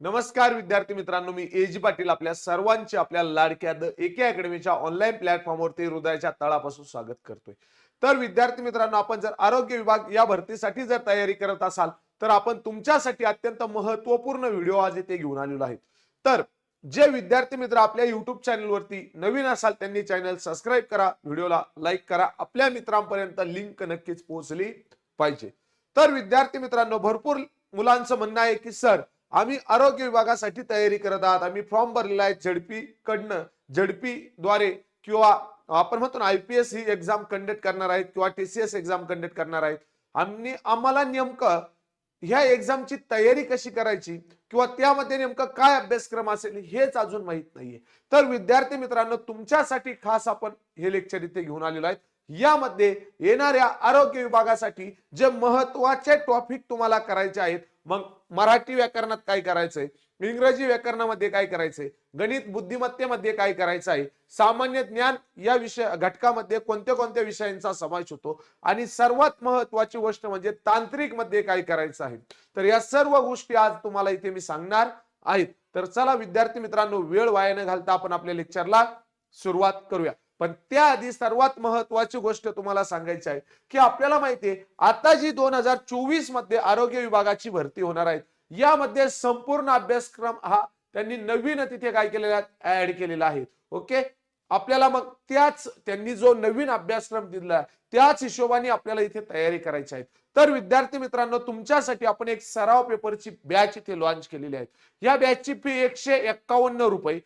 नमस्कार विद्यार्थी मित्रांनो मी एजी पाटील आपल्या सर्वांचे आपल्या लाडक्या द एके अकॅडमीच्या ऑनलाईन प्लॅटफॉर्मवरती हृदयाच्या तळापासून स्वागत करतोय. तर विद्यार्थी मित्रांनो आपण जर आरोग्य विभाग या भरतीसाठी जर तयारी करत असाल तर आपण तुमच्यासाठी अत्यंत महत्त्वपूर्ण व्हिडिओ आज इथे घेऊन आलेलो आहे तर जे विद्यार्थी मित्र आपल्या युट्यूब चॅनलवरती नवीन असाल त्यांनी चॅनल सबस्क्राईब करा व्हिडिओला लाईक करा आपल्या मित्रांपर्यंत लिंक नक्कीच पोहोचली पाहिजे. तर विद्यार्थी मित्रांनो भरपूर मुलांचं म्हणणं आहे की सर आम्ही आरोग्य विभागासाठी तयारी करत आहात. आम्ही फॉर्म भरलेला आहे झडपी कडनं. झडपी द्वारे किंवा आपण म्हणतो ना आयपीएस ही एक्झाम कंडक्ट करणार आहेत किंवा टीसीएस एक्झाम कंडक्ट करणार आहेत. आम्ही आम्हाला नेमकं ह्या एक्झामची तयारी कशी करायची किंवा त्यामध्ये नेमकं काय अभ्यासक्रम असेल हेच अजून माहीत नाहीये. तर विद्यार्थी मित्रांनो तुमच्यासाठी खास आपण हे लेक्चर इथे घेऊन आलेलो आहे यामध्ये येणाऱ्या आरोग्य विभागासाठी जे महत्त्वाचे टॉपिक तुम्हाला करायचे आहेत मग मराठी व्याकरणात काय करायचंय? इंग्रजी व्याकरणामध्ये काय करायचंय? गणित बुद्धिमत्तेमध्ये काय करायचं आहे सामान्य ज्ञान या विषय घटकामध्ये कोणत्या कोणत्या विषयांचा समावेश होतो? आणि सर्वात महत्वाची गोष्ट म्हणजे तांत्रिकमध्ये काय करायचं आहे? तर या सर्व गोष्टी आज तुम्हाला इथे मी सांगणार आहेत. तर चला विद्यार्थी मित्रांनो वेळ वाया न घालता आपण आपल्या लेक्चरला सुरुवात करूया. पण त्याआधी सर्वात महत्वाची गोष्ट तुम्हाला सांगायची आहे की आपल्याला माहितीये आता जी दोन हजार चोवीसमध्ये आरोग्य विभागाची भरती होणार आहे यामध्ये संपूर्ण अभ्यासक्रम हा त्यांनी नवीन तिथे काय केलेला आहे ऍड केलेला आहे. ओके आपल्याला मग त्याच त्यांनी जो नवीन अभ्यासक्रम दिला त्याच हिशोबाने आपल्याला इथे तयारी करायची आहे. तर विद्यार्थी मित्रांनो तुमच्यासाठी आपण एक सराव पेपरची बॅच इथे लॉन्च केलेली आहे. या बॅचची फी एकशे एक्कावन्न रुपये.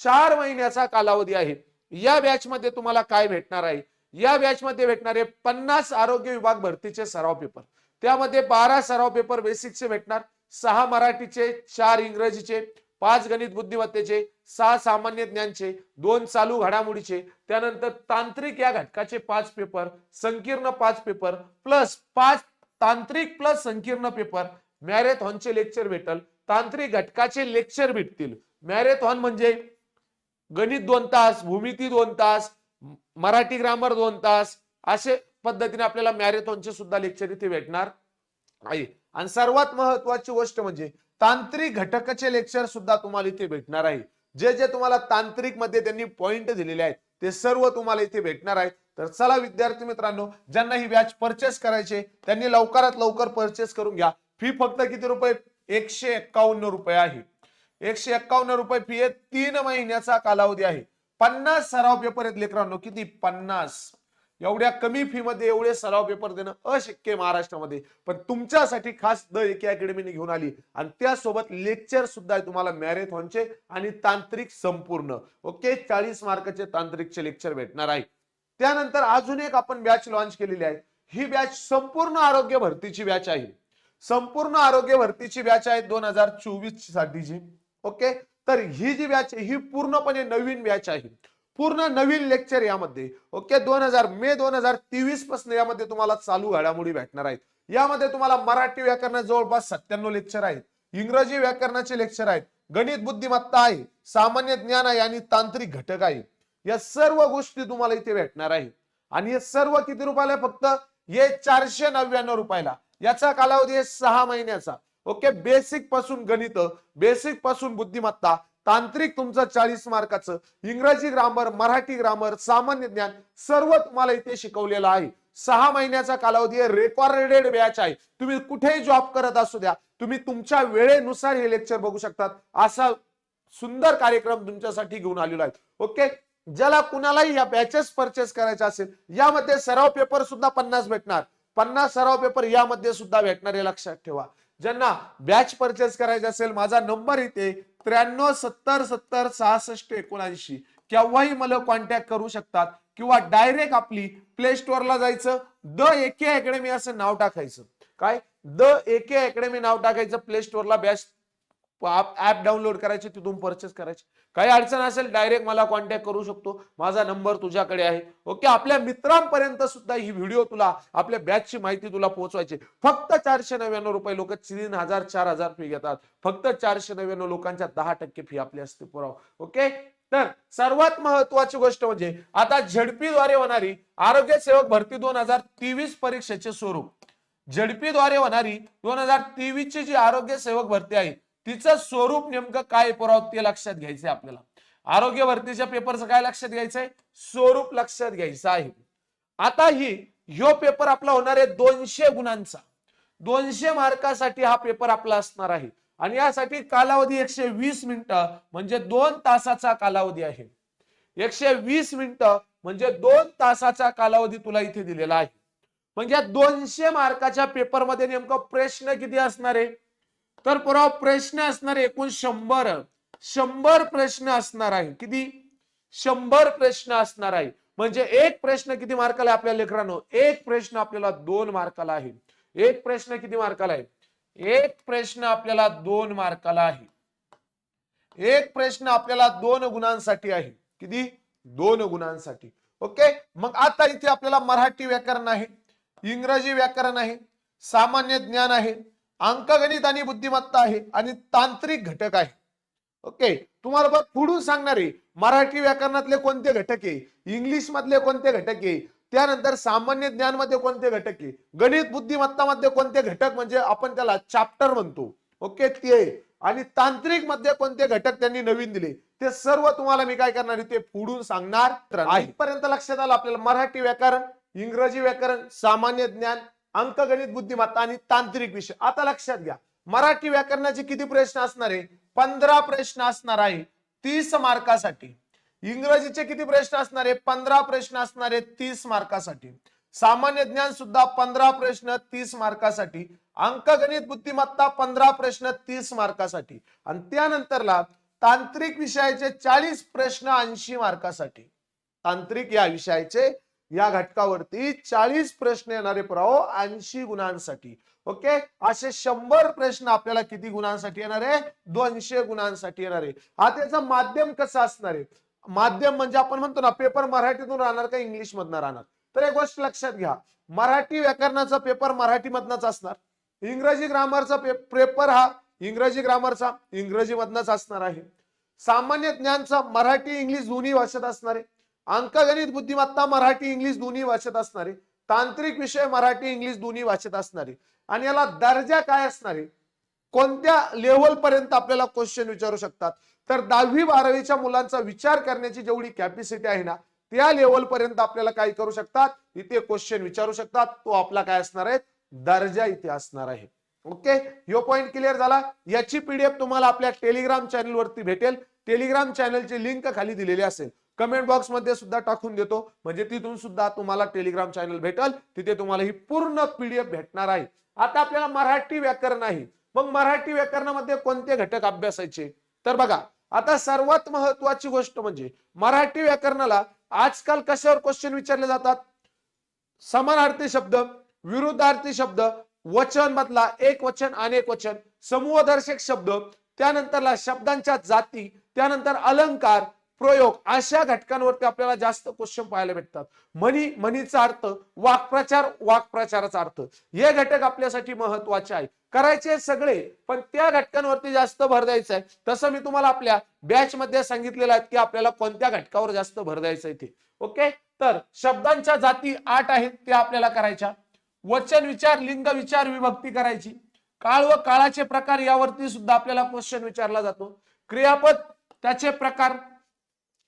चार महिन्याचा कालावधी आहे. या बॅचमध्ये तुम्हाला काय भेटणार आहे? या बॅच मध्ये भेटणारे पन्नास आरोग्य विभाग भरतीचे सराव पेपर त्यामध्ये बारा सराव पेपर बेसिकचे भेटणार सहा मराठीचे चार इंग्रजीचे पाच गणित बुद्धिमत्तेचे सहा सामान्य ज्ञानचे दोन चालू घडामोडीचे त्यानंतर तांत्रिक या घटकाचे पाच पेपर संकीर्ण पाच पेपर प्लस पाच तांत्रिक प्लस संकीर्ण पेपर मॅरेथॉनचे लेक्चर भेटल. तांत्रिक घटकाचे लेक्चर भेटतील. मॅरेथॉन म्हणजे गणित दोन तास भूमिती दोन तास मराठी ग्रामर दोन तास असे पद्धतीने आपल्याला मॅरेथॉनचे सुद्धा लेक्चर इथे भेटणार आहे. आणि सर्वात महत्वाची गोष्ट म्हणजे तांत्रिक घटकाचे लेक्चर सुद्धा तुम्हाला इथे भेटणार आहे. जे जे तुम्हाला तांत्रिकमध्ये त्यांनी पॉइंट दिलेले आहेत ते सर्व तुम्हाला इथे भेटणार आहे. तर चला विद्यार्थी मित्रांनो ज्यांना ही बॅच परचेस करायचे त्यांनी लवकरात लवकर परचेस करून घ्या. फी फक्त किती रुपये? एकशे एक्कावन्न रुपये आहे. एकशे एक्कावन्न रुपये फी आहे. तीन महिन्याचा कालावधी आहे. पन्नास सराव पेपर आहेत लेकरांनो. किती? पन्नास. एवढ्या कमी फी मध्ये एवढे सराव पेपर देणं अशक्य आहे महाराष्ट्रामध्ये. पण तुमच्यासाठी खास द एके अकॅडमीने घेऊन आली. आणि त्यासोबत लेक्चर सुद्धा आहे तुम्हाला मॅरेथॉनचे आणि तांत्रिक संपूर्ण. ओके? चाळीस मार्काचे तांत्रिकचे लेक्चर भेटणार आहे. त्यानंतर अजून एक आपण बॅच लॉन्च केलेली आहे. ही बॅच संपूर्ण आरोग्य भरतीची बॅच आहे. संपूर्ण आरोग्य भरतीची बॅच आहे दोन हजार चोवीस साठीची. ओके? तर ही जी बॅच आहे ही पूर्णपणे नवीन बॅच आहे. पूर्ण नवीन लेक्चर यामध्ये ओके? दोन हजार मे दोन हजार तेवीसपासून यामध्ये तुम्हाला चालू घडामोडी भेटणार आहेत. यामध्ये तुम्हाला मराठी व्याकरणात जवळपास सत्त्याण्णव लेक्चर आहेत. इंग्रजी व्याकरणाचे लेक्चर आहेत. गणित बुद्धिमत्ता आहे. सामान्य ज्ञान आहे आणि तांत्रिक घटक आहे. या सर्व गोष्टी तुम्हाला इथे भेटणार आहे आणि हे सर्व किती रुपयाला फक्त? हे चारशे नव्याण्णव रुपयाला. याचा कालावधी आहे सहा महिन्याचा. ओके? बेसिकपासून गणित बेसिकपासून बुद्धिमत्ता तांत्रिक तुमचं चाळीस मार्काचं इंग्रजी ग्रामर मराठी ग्रामर सामान्य ज्ञान सर्व तुम्हाला इथे शिकवलेलं आहे. सहा महिन्याचा कालावधी रेकॉर्डेड बॅच आहे. तुम्ही कुठेही जॉब करत असू द्या तुम्ही तुमच्या वेळेनुसार हे लेक्चर बघू शकतात. असा सुंदर कार्यक्रम तुमच्यासाठी घेऊन आलेला आहे. ओके? ज्याला कुणालाही या बॅचेस परचेस करायचे असेल यामध्ये सराव पेपर सुद्धा पन्नास भेटणार. पन्नास सराव पेपर यामध्ये सुद्धा भेटणार हे लक्षात ठेवा. ज्यांना बॅच परचेस करायचे असेल माझा नंबर इथे त्र्याण्णव सत्तर सत्तर सहासष्ट एकोणऐंशी. केव्हाही मला कॉन्टॅक्ट करू शकतात किंवा डायरेक्ट आपली प्ले स्टोअरला जायचं द एके अकॅडमी असं नाव टाकायचं. काय? द एके अकॅडमी नाव टाकायचं प्ले स्टोअरला बॅच ऍप डाउनलोड करायचे तिथून परचेस करायचे. काही अडचण असेल डायरेक्ट मला कॉन्टॅक्ट करू शकतो. माझा नंबर तुझ्याकडे आहे. ओके आपल्या मित्रांपर्यंत सुद्धा ही व्हिडिओ तुला आपल्या बॅचची माहिती तुला पोहोचवायची फक्त चारशे नव्याण्णव रुपये लोक तीन हजार चार हजार फी घेतात. फक्त चारशे नव्याण्णव लोकांच्या दहा टक्के फी आपली असते पुराव. ओके तर सर्वात महत्वाची गोष्ट म्हणजे आता झडपीद्वारे होणारी आरोग्य सेवक भरती दोन हजार तेवीस परीक्षेचे स्वरूप. झडपीद्वारे होणारी दोन हजार तेवीस ची जी आरोग्य सेवक भरती आहे तिचं स्वरूप नेमकं काय पुरावं ते लक्षात घ्यायचंय आपल्याला. आरोग्य भरतीच्या पेपरचं काय लक्षात घ्यायचंय? स्वरूप लक्षात घ्यायचं आहे. आता ही ह्यो पेपर आपला होणार आहे दोनशे गुणांचा. दोनशे मार्कासाठी हा पेपर आपला असणार आहे. आणि यासाठी कालावधी एकशे वीस मिनिटं म्हणजे दोन तासाचा कालावधी आहे. एकशे वीस मिनिटं म्हणजे दोन तासाचा कालावधी तुला इथे दिलेला आहे. म्हणजे दोनशे मार्काच्या पेपरमध्ये नेमकं प्रश्न किती असणार आहे? तर पुराव प्रश्न असणार एकूण शंभर. शंभर प्रश्न असणार आहे. किती? शंभर प्रश्न असणार आहे. म्हणजे एक प्रश्न किती मार्काला आहे आपल्या लेकरांनो? एक प्रश्न आपल्याला दोन मार्काला आहे. एक प्रश्न किती मार्काला आहे? एक प्रश्न आपल्याला दोन मार्काला आहे. एक प्रश्न आपल्याला दोन गुणांसाठी आहे. किती? दोन गुणांसाठी. ओके? मग आता इथे आपल्याला मराठी व्याकरण आहे. इंग्रजी व्याकरण आहे. सामान्य ज्ञान आहे. अंकगणित आणि बुद्धिमत्ता आहे आणि तांत्रिक घटक आहे. ओके तुम्हाला बघ पुढून सांगणार आहे मराठी व्याकरणातले कोणते घटक आहे इंग्लिश मधले कोणते घटक आहे त्यानंतर सामान्य ज्ञानमध्ये कोणते घटक आहे गणित बुद्धिमत्ता मध्ये कोणते घटक म्हणजे आपण त्याला चॅप्टर म्हणतो. ओके ते. आणि तांत्रिकमध्ये कोणते घटक त्यांनी नवीन दिले ते सर्व तुम्हाला मी काय करणार आहे ते पुढून सांगणार आहे. पर्यंत लक्षात आलं आपल्याला मराठी व्याकरण इंग्रजी व्याकरण सामान्य ज्ञान अंकगणित बुद्धिमत्ता आणि तांत्रिक विषय. आता लक्षात घ्या. मराठी व्याकरणाचे किती प्रश्न असणार आहे? पंधरा प्रश्न असणार आहे. तीस मार्कासाठी. इंग्रजीचे किती प्रश्न असणार आहे? पंधरा प्रश्न असणार आहे तीस मार्कासाठी. सामान्य ज्ञान सुद्धा पंधरा प्रश्न तीस मार्कासाठी. अंकगणित बुद्धिमत्ता पंधरा प्रश्न तीस मार्कासाठी. आणि त्यानंतरला तांत्रिक विषयाचे चाळीस प्रश्न ऐंशी मार्कासाठी. तांत्रिक या विषयाचे या घटकावरती चाळीस प्रश्न येणारे पुरावो ऐंशी गुणांसाठी. ओके? असे शंभर प्रश्न आपल्याला किती गुणांसाठी येणार आहे? दोनशे गुणांसाठी येणार आहे. हा त्याचा माध्यम कसं असणार आहे? माध्यम म्हणजे आपण म्हणतो ना पेपर मराठीतून राहणार का इंग्लिश मधनं राहणार? तर एक गोष्ट लक्षात घ्या. मराठी व्याकरणाचा पेपर मराठी मधनच असणार. इंग्रजी ग्रामरचा पेपर हा इंग्रजी ग्रामरचा इंग्रजी मधनच असणार आहे. सामान्य ज्ञानचा मराठी इंग्लिश दोन्ही भाषेत असणार आहे. अंकगणित बुद्धिमत्ता मराठी इंग्लिश दोन्ही भाषेत असणारे तांत्रिक विषय मराठी इंग्लिश दोन्ही भाषेत असणारे. आणि याला दर्जा काय असणारे? कोणत्या लेवल पर्यंत आपल्याला क्वेश्चन विचारू शकतात? तर दहावी बारावीच्या मुलांचा विचार करण्याची जेवढी कॅपॅसिटी आहे ना त्या लेवल पर्यंत आपल्याला काय करू शकतात? इथे क्वेश्चन विचारू शकतात. तो आपला काय असणार आहे? दर्जा इथे असणार आहे. ओके यो पॉइंट क्लिअर झाला? याची पीडीएफ तुम्हाला आपल्या टेलिग्राम चॅनल वरती भेटेल. टेलिग्राम चॅनलची लिंक खाली दिलेली असेल. कमेंट बॉक्समध्ये सुद्धा टाकून देतो. म्हणजे तिथून सुद्धा तुम्हाला टेलिग्राम चॅनल भेटल. तिथे तुम्हाला ही पूर्ण पीडीएफ भेटणार आहे. आता आपल्याला मराठी व्याकरण आहे. मग मराठी व्याकरणामध्ये कोणते घटक अभ्यासायचे? तर बघा आता सर्वात महत्वाची गोष्ट म्हणजे मराठी व्याकरणाला आजकाल कशावर क्वेश्चन विचारले जातात? समानार्थी शब्द विरुद्धार्थी शब्द वचन मधला एक वचन अनेक वचन समूहदर्शक शब्द त्यानंतरला शब्दांच्या जाती त्यानंतर अलंकार प्रयोग अशा घटकांवरती आपल्याला जास्त क्वेश्चन पाहायला भेटतात. मनी मनीचा अर्थ वाक्प्रचार वाक्प्रचाराचा अर्थ. हे घटक आपल्यासाठी महत्त्वाचे आहे करायचे सगळे पण त्या घटकांवरती जास्त भर द्यायचा आहे. तसं मी तुम्हाला आपल्या बॅच मध्ये सांगितलेलं आहे की आपल्याला कोणत्या घटकावर जास्त भर द्यायचा आहे ते. ओके? तर शब्दांच्या जाती आठ आहेत त्या आपल्याला करायच्या. वचन विचार लिंग विचार विभक्ती करायची. काळ व काळाचे प्रकार यावरती सुद्धा आपल्याला क्वेश्चन विचारला जातो. क्रियापद त्याचे प्रकार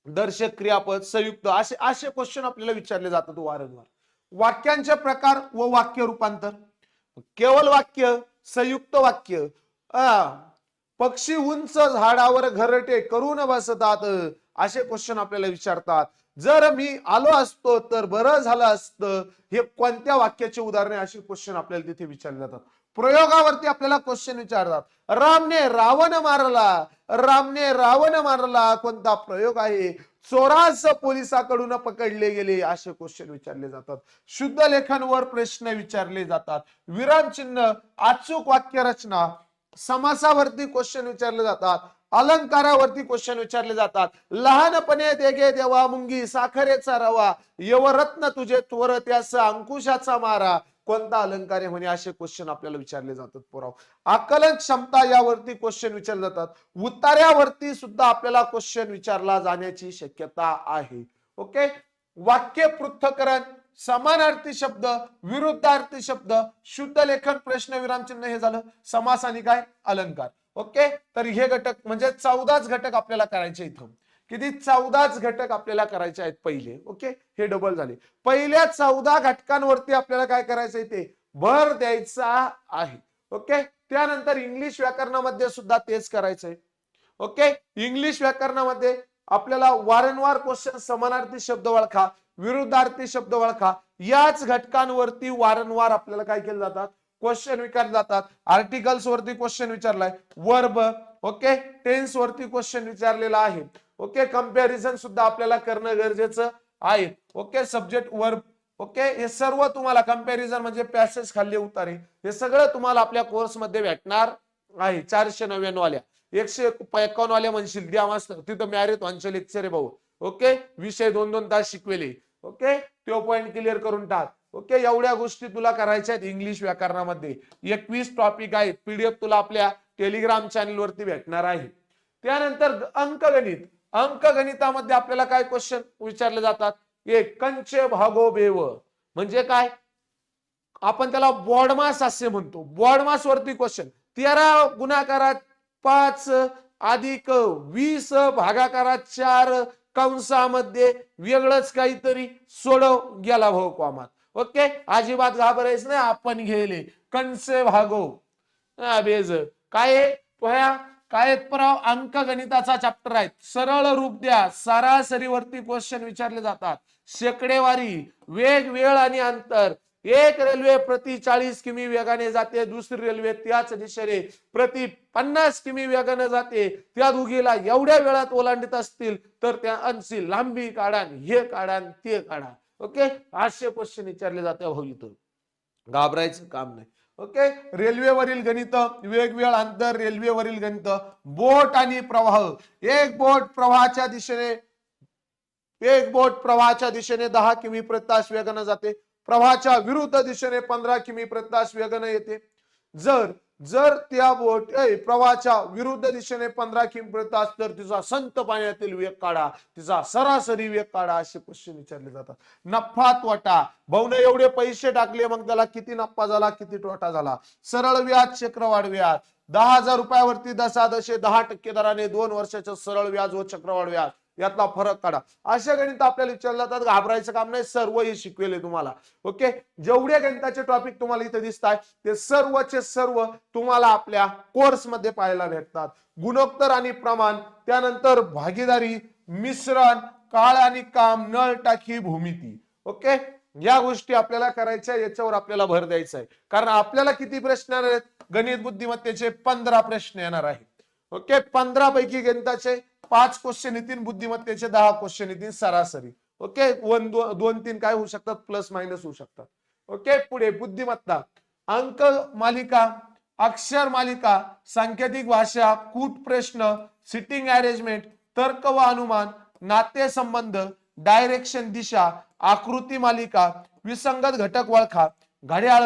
दर्शक क्रियापद संयुक्त असे असे क्वेश्चन आपल्याला विचारले जातात वारंवार. वाक्यांचे प्रकार व वाक्य रूपांतर. केवळ वाक्य संयुक्त वाक्य. पक्षी उंच झाडावर घरटे करून बसतात असे क्वेश्चन आपल्याला विचारतात. जर मी आलो असतो तर बरं झालं असतं. हे कोणत्या वाक्याचे उदाहरणे असे क्वेश्चन आपल्याला तिथे विचारले जातात. प्रयोगावरती आपल्याला क्वेश्चन विचारतात. रामने रावण मारला. रामने रावण मारला. कोणता प्रयोग आहे? चोरास पोलिसाकडून पकडले गेले असे क्वेश्चन विचारले जातात. शुद्ध लेखनवर प्रश्न विचारले जातात. विरामचिन्ह अचूक वाक्य रचना समासावरती क्वेश्चन विचारले जातात. अलंकारावरती क्वेश्चन विचारले जातात. लहानपणे देगे देवा मुंगी साखरेचा रवा. यवरत्न तुझे त्वर त्यास अंकुशाचा मारा. कोणता अलंकार आहे म्हणे? असे क्वेश्चन आपल्याला विचारले जातात पुराव आकलन क्षमता यावरती क्वेश्चन विचारले जातात. उतार्यावरती सुद्धा आपल्याला क्वेश्चन विचारला जाण्याची शक्यता आहे. ओके वाक्य पृथ्थकरण समानार्थी शब्द विरुद्धार्थी शब्द शुद्ध लेखन प्रश्न विरामचिन्ह हे झालं. समास आणि काय? अलंकार. ओके तर हे घटक म्हणजे चौदाच घटक आपल्याला करायचे इथं. किती चौदाच घटक आपल्याला करायचे आहेत पहिले ओके? हे डबल झाले. पहिल्या चौदा घटकांवरती आपल्याला काय करायचंय ते? भर द्यायचा आहे ओके? त्यानंतर इंग्लिश व्याकरणामध्ये सुद्धा तेच करायचंय ओके? इंग्लिश व्याकरणामध्ये आपल्याला वारंवार क्वेश्चन समानार्थी शब्द ओळखा विरुद्धार्थी शब्द ओळखा याच घटकांवरती वारंवार आपल्याला काय केलं जातात? क्वेश्चन विचारले जातात. आर्टिकल्स वरती क्वेश्चन विचारलाय. Verb okay? टेन्स वरती क्वेश्चन विचारलेला आहे. ओके कंपॅरिझन सुद्धा आपल्याला करणं गरजेचं आहे. ओके सब्जेक्ट वर्ब ओके हे सर्व तुम्हाला कंपॅरिझन म्हणजे पॅसेज खाल्ले उतारे. हे सगळं तुम्हाला आपल्या कोर्समध्ये भेटणार आहे. चारशे नव्याण्णव एकशे एकावन्न वाल्या म्हणशील द्या मास्तर तिथं मॅरेथ वांचे लेक्चर रे भाऊ. ओके विषय दोन दोन तास शिकवेले. ओके तो पॉइंट क्लिअर करून टाक. ओके एवढ्या गोष्टी तुला करायच्या आहेत इंग्लिश व्याकरणामध्ये. एकवीस टॉपिक आहेत. पीडीएफ तुला आपल्या टेलिग्राम चॅनल वरती भेटणार आहे. त्यानंतर अंकगणित. अंकगणितामध्ये आपल्याला काय क्वेश्चन विचारले जातात? एक कंच भागो बेव म्हणजे काय? आपण त्याला बॉडमास असे म्हणतो. बॉडमास वरती क्वेश्चन तेरा गुणाकारात पाच अधिक वीस भागाकारात चार कंसामध्ये वेगळंच काहीतरी सोडव गेला भाऊ कॉमात. ओके? अजिबात घाबरायच नाही. आपण घेले. कंसे भागो बेज काय आहे? काय पराव अंक गणिताचा चॅप्टर आहे सरळ रूप द्या. सरासरीवरती क्वेश्चन विचारले जातात. शेकडेवारी वेग वेळ आणि अंतर. एक रेल्वे प्रति चाळीस किमी वेगाने जाते. दुसरी रेल्वे त्याच दिशेने प्रति पन्नास किमी वेगाने जाते. त्या दोघीला एवढ्या वेळात ओलांडत असतील तर त्या अंशी लांबी काढा हे काढा ते काढा ओके असे क्वेश्चन विचारले जाते हो इथं घाबरायचं काम नाही. ओके? रेल्वेवरील गणित वेगवेगळं अंतर रेल्वेवरील गणित. बोट आणि प्रवाह. एक बोट प्रवाहाच्या दिशेने एक बोट प्रवाहाच्या दिशेने दहा किमी प्रतास वेगानं जाते. प्रवाहाच्या विरुद्ध दिशेने पंधरा किमी प्रति वेगानं येते. जर जर त्या बोट प्रवाहाच्या विरुद्ध दिशेने पंधरा किम प्रति असत तर तिचा संत पाण्यातील वेग काढा तिचा सरासरी वेग काढा असे क्वेश्चन विचारले जातात. नफा तोटा भाऊने एवढे पैसे टाकले मग त्याला किती नफा झाला किती तोटा झाला? सरळ व्याज चक्रवाढ व्याज. दहा हजार रुपयावरती दशा दशे दहा टक्के दराने दोन वर्षाचं सरळ व्याज व चक्रवाढ व्याज. यातला फरक काढा. अशा गणित आपल्याला विचारलं जातात घाबरायचं काम नाही सर्व हे शिकवेले तुम्हाला. ओके जेवढे गणिताचे टॉपिक तुम्हाला इथे दिसत आहे ते सर्वचे सर्व तुम्हाला आपल्या कोर्समध्ये पाहायला भेटतात. गुणोत्तर आणि प्रमाण त्यानंतर भागीदारी मिश्रण काळ आणि काम नळ टाकी भूमिती. ओके या गोष्टी आपल्याला करायच्या याच्यावर आपल्याला भर द्यायचा आहे कारण आपल्याला किती प्रश्न येणार आहेत? गणित बुद्धिमत्तेचे पंधरा प्रश्न येणार आहेत. ओके पंधरा पैकी गणिताचे पाच क्वेश्चन येतील बुद्धिमत्तेचे दहा क्वेश्चन येतील सरासरी. ओके वन दो, दोन तीन काय होऊ शकतात? प्लस मायनस होऊ शकतात. ओके पुढे बुद्धिमत्ता. अंक मालिका अक्षर मालिका सांकेतिक भाषा कूट प्रश्न सिटिंग अरेंजमेंट तर्क व अनुमान नातेसंबंध डायरेक्शन दिशा आकृती मालिका विसंगत घटक ओळखा घड्याळ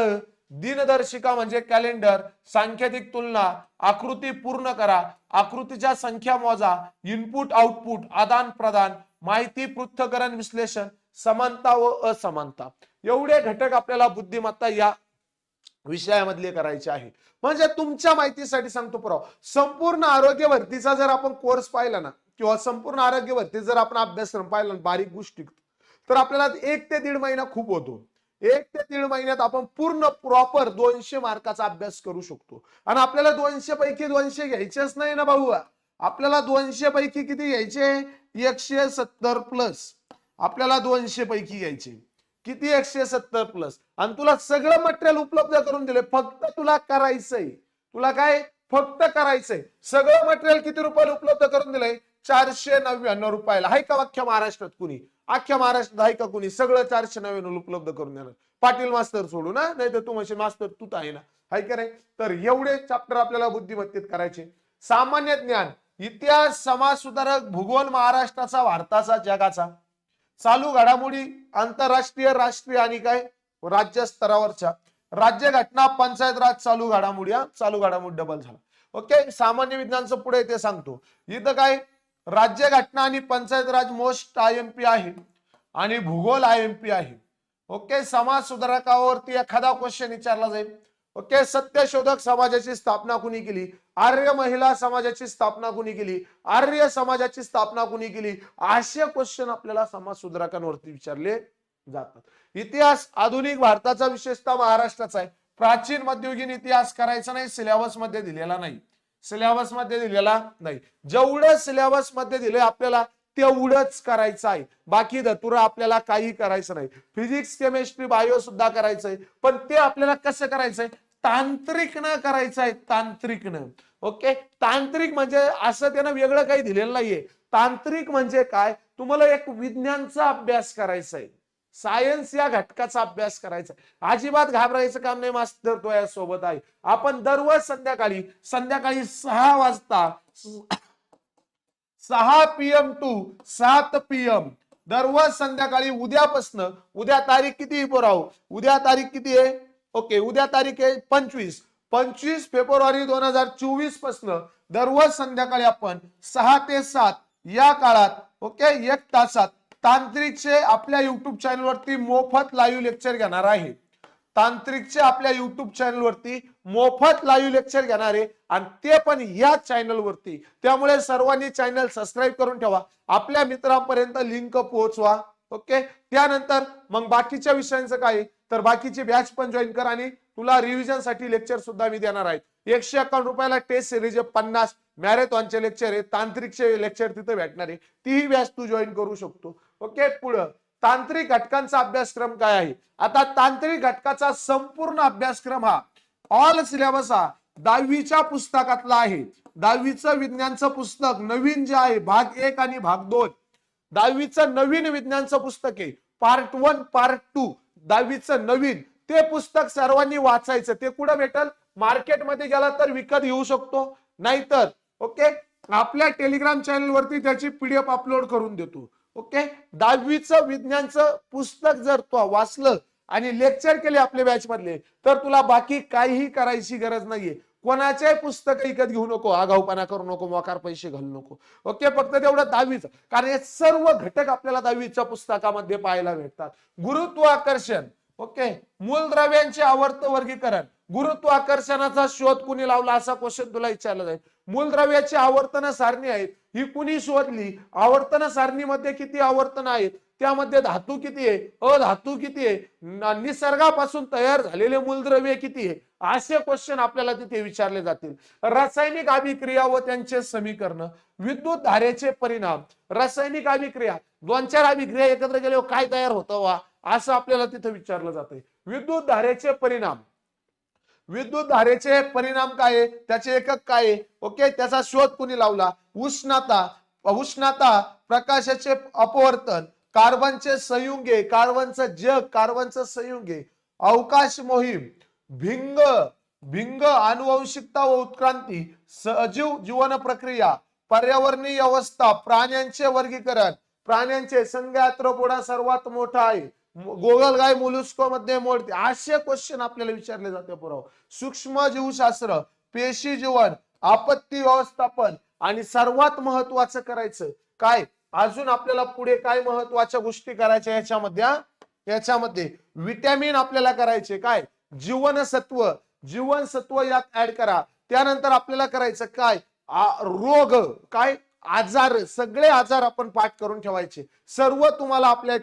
दिनदर्शिका म्हणजे कॅलेंडर सांख्यातिक तुलना आकृती पूर्ण करा आकृतीच्या संख्या मोजा इनपुट आउटपुट आदान प्रदान माहिती पृथ्थकरण विश्लेषण समानता व असमानता. एवढे घटक आपल्याला बुद्धिमत्ता या विषयामधले करायचे आहे. म्हणजे तुमच्या माहितीसाठी सांगतो पुराव. संपूर्ण आरोग्य भरतीचा जर आपण कोर्स पाहिला ना किंवा संपूर्ण आरोग्य भरती जर आपण अभ्यासक्रम पाहिला ना, बारीक गोष्टी तर आपल्याला एक ते दीड महिना खूप होतो. एक ते दीड महिन्यात आपण पूर्ण प्रॉपर दोनशे मार्काचा अभ्यास करू शकतो. आणि आपल्याला दोनशे पैकी दोनशे घ्यायचेच नाही ना भाऊ? आपल्याला दोनशे पैकी किती घ्यायचे? एकशे सत्तर प्लस आपल्याला दोनशे पैकी घ्यायचे. किती एकशे सत्तर प्लस आणि तुला सगळं मटेरियल उपलब्ध करून दिले. फक्त तुला करायचंय. तुला काय? फक्त करायचंय. सगळं मटेरियल किती रुपयाला उपलब्ध करून दिलंय? चारशे नव्याण्णव रुपयाला. आहे का वाक्य महाराष्ट्रात कुणी? अख्ख्या महाराष्ट्रात आहे का कुणी? सगळं चारशे नव्याण्णव उपलब्ध करून देणार. पाटील मास्तर सोडू ना नाही तर तू म्हणजे मास्तर तू तर आहे ना. हाय का नाही? तर एवढे चॅप्टर आपल्याला बुद्धिमत्तेत करायचे. सामान्य ज्ञान इतिहास समाज सुधारक भूगोल महाराष्ट्राचा भारताचा जगाचा. चालू घडामोडी आंतरराष्ट्रीय राष्ट्रीय आणि काय? राज्य स्तरावरच्या. राज्य घटना पंचायत राज चालू घडामोडी चालू घडामोडी डबल झाला. ओके सामान्य विज्ञानचं पुढे ते सांगतो. इथं काय? राज्य घटना आणि panchayat Raj most I M P आहे आणि भूगोल आय एम पी आहे. ओके समाज सुधारकावरती एखादा क्वेश्चन विचारला जाईल. ओके सत्यशोधक समाजाची स्थापना कुणी केली? आर्य महिला समाजाची स्थापना कुणी केली? आर्य समाजाची स्थापना कुणी केली? असे क्वेश्चन आपल्याला समाज सुधारकांवरती विचारले जातात. इतिहास आधुनिक भारताचा विशेषतः महाराष्ट्राचा आहे. प्राचीन मध्ययुगीन इतिहास करायचा नाही सिलेबसमध्ये दिलेला नाही. सिलेबसमध्ये दिलेला नाही. जेवढं सिलेबसमध्ये दिलंय आपल्याला तेवढंच करायचं आहे. बाकी धतुरा आपल्याला काही करायचं नाही. फिजिक्स केमिस्ट्री बायो सुद्धा करायचंय. पण ते आपल्याला कसं करायचंय? तांत्रिकनं करायचं आहे तांत्रिकनं. ओके तांत्रिक म्हणजे असं त्यानं वेगळं काही दिलेलं नाहीये. तांत्रिक म्हणजे काय? तुम्हाला एक विज्ञानचा अभ्यास करायचा आहे सायन्स या घटकाचा अभ्यास करायचा अजिबात घाबरायचं काम नाही मास्तर तो या सोबत आहे. आपण दररोज संध्याकाळी संध्याकाळी सहा वाजता सहा पीएम टू सात पीएम दररोज संध्याकाळी उद्यापासनं उद्या तारीख किती पोराव उद्या तारीख किती आहे? ओके उद्या तारीख आहे पंचवीस. पंचवीस फेब्रुवारी दोन हजार चोवीस पासन दररोज संध्याकाळी आपण सहा ते सात या काळात ओके एक तासात तांत्रिकचे आपल्या युट्यूब चॅनलवरती मोफत लाईव्ह लेक्चर घेणार आहे. तांत्रिकचे आपल्या युट्यूब चॅनलवरती मोफत लाईव्ह लेक्चर घेणार आहे आणि ते पण या चॅनलवरती त्यामुळे सर्वांनी चॅनल सबस्क्राईब करून ठेवा. आपल्या मित्रांपर्यंत लिंक पोहोचवा. ओके त्यानंतर मग बाकीच्या विषयांचं काय? तर बाकीची बॅच पण जॉईन कर आणि तुला रिव्हिजनसाठी लेक्चर सुद्धा मी देणार आहे. एकशे अकाउंट रुपयाला टेस्ट सिरीज पन्नास. मॅरेथॉनचे लेक्चर आहे. तांत्रिकचे लेक्चर तिथे भेटणार आहे. तीही बॅच तू जॉईन करू शकतो. ओके पुढं. तांत्रिक घटकांचा अभ्यासक्रम काय आहे? आता तांत्रिक घटकाचा संपूर्ण अभ्यासक्रम हा ऑल सिलेबस हा दहावीच्या पुस्तकातला आहे. दहावीचं विज्ञानचं पुस्तक नवीन जे आहे भाग एक आणि भाग दोन. दहावीचं नवीन विज्ञानचं पुस्तक आहे. पार्ट वन पार्ट टू दहावीचं नवीन. ते पुस्तक सर्वांनी वाचायचं. ते कुठं भेटल? मार्केटमध्ये गेला तर विकत घेऊ शकतो. नाहीतर ओके आपल्या टेलिग्राम चॅनलवरती त्याची पीडीएफ अपलोड करून देतो. ओके? दहावीचं विज्ञानचं पुस्तक जर तू वाचलं आणि लेक्चर केले आपल्या बॅच मधले तर तुला बाकी काहीही करायची गरज नाहीये. कोणाचे पुस्तक विकत घेऊ नको आगाऊपणा करू नको मोकार पैसे घालू नको. ओके? फक्त तेवढं दहावीचं. कारण हे सर्व घटक आपल्याला दहावीच्या पुस्तकामध्ये पाहायला भेटतात. गुरुत्वाकर्षण ओके? मूलद्रव्यांचे आवर्त वर्गीकरण. गुरुत्वाकर्षणाचा शोध कुणी लावला असा क्वेश्चन तुला विचारला जाईल. मूलद्रव्याची आवर्तन सारणी आहेत. ही कुणी शोधली? आवर्तन सारणीमध्ये किती आवर्तन आहेत? त्यामध्ये धातू किती आहे? अधातू किती आहे? निसर्गापासून तयार झालेले मूलद्रव्य किती आहे? असे क्वेश्चन आपल्याला तिथे विचारले जातील. रासायनिक अभिक्रिया व त्यांचे समीकरण. विद्युत धारेचे परिणाम. रासायनिक अभिक्रिया. दोन चार अभिक्रिया एकत्र केल्यावर काय तयार होतं वा? असं आपल्याला तिथे विचारलं जातंय. विद्युत धारेचे परिणाम. विद्युत धारेचे परिणाम काय आहे? त्याचे एकक काय आहे? ओके त्याचा शोध कुणी लावला? उष्णता उष्णता प्रकाशाचे अपवर्तन कार्बनचे संयुगे कार्बनचं जग कार्बनचं संयुगे अवकाश मोहीम भिंग भिंग अनुवंशिकता व उत्क्रांती सजीव जीवन प्रक्रिया पर्यावरणीय अवस्था प्राण्यांचे वर्गीकरण. प्राण्यांचे संघात्रोपोडा सर्वात मोठा आहे. गोगलगाय मुलुस्को मध्ये मोडते. असे क्वेश्चन आपल्याला विचारले जाते पुराव. सूक्ष्म जीवशास्त्र पेशी जीवन आपत्ती व्यवस्थापन आणि सर्वात महत्वाचं करायचं काय? अजून आपल्याला पुढे काय महत्त्वाच्या गोष्टी करायच्या याच्यामध्ये याच्यामध्ये विटॅमिन आपल्याला करायचे काय? जीवनसत्व. जीवनसत्व यात ऍड करा. त्यानंतर आपल्याला करायचं काय? रोग. काय? आजार सगळे आजार आपण पाठ करून ठेवायचे. सर्व तुम्हाला आपल्या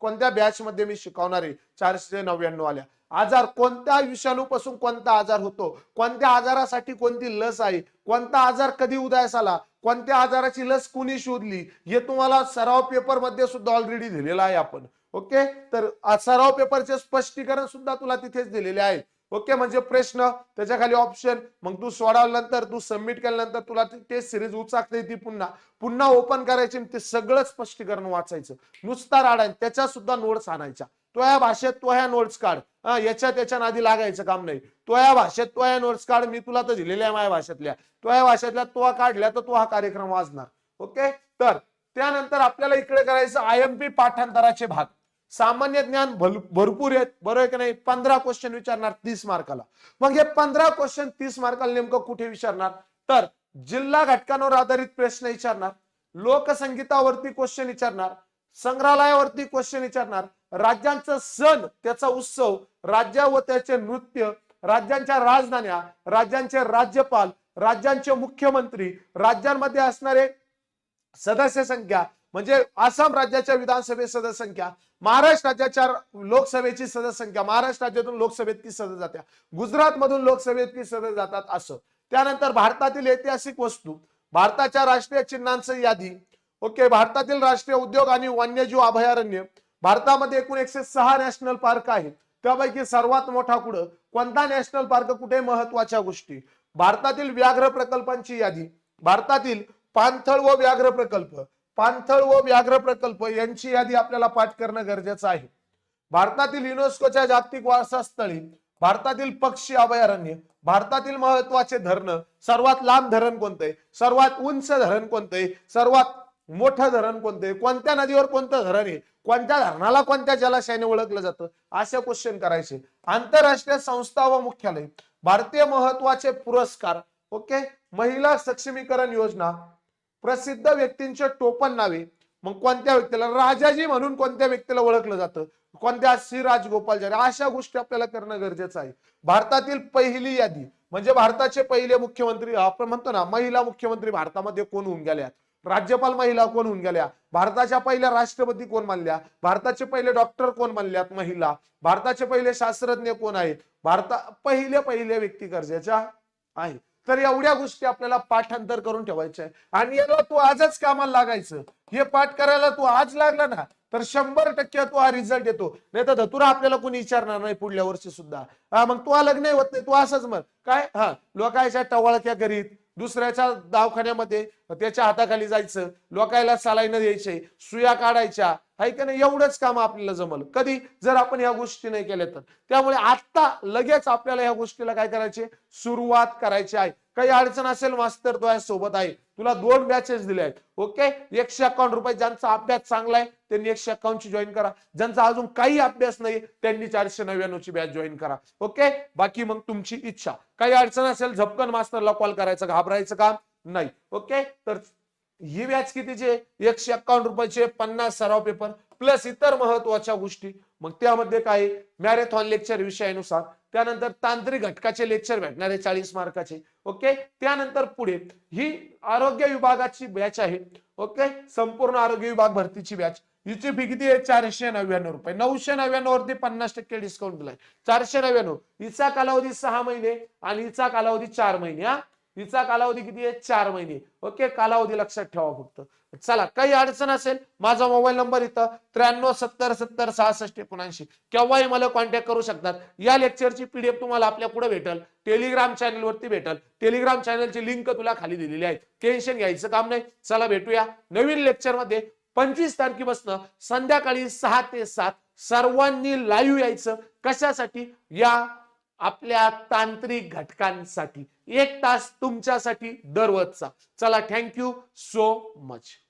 कोणत्या बॅच मध्ये मी शिकवणार आहे? चारशे नव्याण्णव आल्या. आजार कोणत्या विषाणूपासून कोणता आजार होतो? कोणत्या आजारासाठी कोणती लस आहे? कोणता आजार कधी उदयास आला? कोणत्या आजाराची लस कुणी शोधली? हे तुम्हाला सराव पेपरमध्ये सुद्धा ऑलरेडी दिलेला आहे आपण. ओके? तर सराव पेपरचे स्पष्टीकरण सुद्धा तुला तिथेच दिलेले आहे. ओके म्हणजे प्रश्न त्याच्याखाली ऑप्शन मग तू सोडवल्यानंतर तू सबमिट केल्यानंतर तुला टेस्ट सिरीज उचाकता येते पुन्हा. पुन्हा ओपन करायची ते सगळं स्पष्टीकरण वाचायचं. नुसता राडा त्याच्या सुद्धा नोट्स आणायच्या. तो या भाषेत तो ह्या नोट्स काढ. हा, याच्या त्याच्या नादी लागायचं काम नाही. तो या भाषेत तो या नोट्स काढ. मी तुला तर दिलेल्या आहे माझ्या भाषेतल्या. तो या भाषेतल्या तो काढल्या तर तो हा कार्यक्रम वाजणार. ओके? तर त्यानंतर आपल्याला इकडे करायचं आय एम पी पाठांतराचे भाग. सामान्य ज्ञान भरपूर आहेत. बरोबर आहे की नाही? पंधरा क्वेश्चन विचारणार तीस मार्काला. मग हे पंधरा क्वेश्चन तीस मार्काला नेमकं कुठे विचारणार? तर जिल्हा घटकांवर आधारित प्रश्न विचारणार लोकसंगीतावरती क्वेश्चन विचारणार संग्रहालयावरती क्वेश्चन विचारणार राज्यांचा सण त्याचा उत्सव राज्य व त्याचे नृत्य राज्यांच्या राजधान्या राज्यांचे राज्यपाल राज्यांचे मुख्यमंत्री राज्यांमध्ये असणारे सदस्य संख्या म्हणजे आसाम राज्याच्या विधानसभेत सदस्य संख्या महाराष्ट्र राज्याच्या लोकसभेची सदस्य संख्या महाराष्ट्र राज्यातून लोकसभेत किती सदस्य जात्या. गुजरात मधून लोकसभेत किती सदस्य जातात असं. त्यानंतर भारतातील ऐतिहासिक वस्तू भारताच्या राष्ट्रीय चिन्हांचं यादी. ओके भारतातील राष्ट्रीय उद्योग आणि वन्यजीव अभयारण्य. भारतामध्ये एकूण एकशे सहा नॅशनल पार्क आहेत. त्यापैकी सर्वात मोठा कुठं? कोणता नॅशनल पार्क कुठे महत्त्वाच्या गोष्टी? भारतातील व्याघ्र प्रकल्पांची यादी. भारतातील पाणथळ व व्याघ्र प्रकल्प. पाणथळ व व्याघ्र प्रकल्प यांची यादी आपल्याला पाठ करणं गरजेचं आहे. भारतातील युनेस्कोच्या जागतिक वारसा स्थळी भारतातील पक्षी अभयारण्य भारतातील महत्त्वाचे धरण सर्वात लांब धरण कोणते? सर्वात उंच धरण कोणते? सर्वात मोठं धरण कोणते? कोणत्या नदीवर कोणतं धरण आहे? कोणत्या धरणाला कोणत्या जलाशयाने ओळखलं जातं? असे क्वेश्चन करायचे. आंतरराष्ट्रीय संस्था व मुख्यालय भारतीय महत्त्वाचे पुरस्कार ओके महिला सक्षमीकरण योजना प्रसिद्ध व्यक्तींचे टोपण नावे. मग कोणत्या व्यक्तीला? राजाजी म्हणून कोणत्या व्यक्तीला ओळखलं जातं? कोणत्या श्री राजगोपालचारी अशा गोष्टी आपल्याला करणं गरजेचं आहे. भारतातील पहिली यादी. म्हणजे भारताचे पहिले मुख्यमंत्री आपण म्हणतो ना महिला मुख्यमंत्री भारतामध्ये कोण होऊन गेल्या? राज्यपाल महिला कोण होऊन गेल्या? भारताच्या पहिल्या राष्ट्रपती कोण मानल्या? भारताचे पहिले डॉक्टर कोण मानल्यात? महिला. भारताचे पहिले शास्त्रज्ञ कोण आहेत? भारता पहिले पहिले व्यक्ती गरजेच्या आहे. तर एवढ्या गोष्टी आपल्याला पाठांतर करून ठेवायच्या आहे. आणि याला तू आजच कामाला लागायचं. हे पाठ करायला तू आज लागला ना तर शंभर टक्के तू हा रिझल्ट येतो नाही तर धतुरा आपल्याला कोणी विचारणार नाही पुढल्या वर्षी सुद्धा. हा मग तू लग्न होत नाही तू असंच मग काय? हा लोकांच्या टवळक्या घरीत दुसऱ्याच्या दवाखान्यामध्ये त्याच्या हाताखाली जायचं लोकायला सालाईनं द्यायचे सुया काढायच्या आहे का नाही? एवढंच काम आपल्याला जमल. कधी? जर आपण या गोष्टी नाही केल्या तर. त्यामुळे आता लगेच आपल्याला या गोष्टीला काय करायचे? सुरुवात करायची आहे. काही अडचण असेल मास्तर तो सोबत आहे. तुला दोन बॅचेस दिले आहेत. ओके एकशे अकाउंट रुपये ज्यांचा अभ्यास चांगला आहे त्यांनी एकशे अकाउंट ची जॉईन करा. ज्यांचा अजून काही अभ्यास नाही त्यांनी चारशे नव्याण्णव ची बॅच जॉईन करा. ओके बाकी मग तुमची इच्छा. काही अडचण असेल झपकन मास्तरला कॉल करायचं घाबरायचं काम नाही. ओके तर ही बॅच कितीचे? एकशे अकाउंट रुपयाचे पन्नास सराव पेपर प्लस इतर महत्त्वाच्या गोष्टी. मग त्यामध्ये काय? मॅरेथॉन लेक्चर विषयानुसार. त्यानंतर तांत्रिक घटकाचे लेक्चर भेटणार आहे चाळीस मार्काचे. ओके त्यानंतर पुढे. ही आरोग्य विभागाची बॅच आहे. ओके संपूर्ण आरोग्य विभाग भरतीची बॅच हिची फी किती आहे? चारशे नव्याण्णव रुपये. नऊशे नव्याण्णव वरती पन्नास टक्के डिस्काउंट दिलाय. चारशे नव्याण्णव. हिचा कालावधी सहा महिने आणि हिचा कालावधी चार महिने हा. हिचा कालावधी किती आहे? चार महिने. ओके? कालावधी लक्षात ठेवा फक्त. चला काही अडचण असेल माझा मोबाईल नंबर इथं त्र्याण्णव सत्तर सत्तर सहासष्ट एकोणऐंशी. केव्हाही मला कॉन्टॅक्ट करू शकतात. या लेक्चरची पीडीएफ तुम्हाला आपल्या पुढे भेटल. टेलिग्राम चॅनलवरती भेटल. टेलिग्राम चॅनलची लिंक तुला खाली दिलेली आहे. टेन्शन घ्यायचं काम नाही. चला भेटूया. नवीन लेक्चरमध्ये पंचवीस तारखेपासून संध्याकाळी सहा ते सात सर्वांनी लाईव्ह यायचं. कशासाठी? या आपल्या तांत्रिक घटकांसाठी. एक तास तुमच्यासाठी दररोजचा. चला थँक्यू सो मच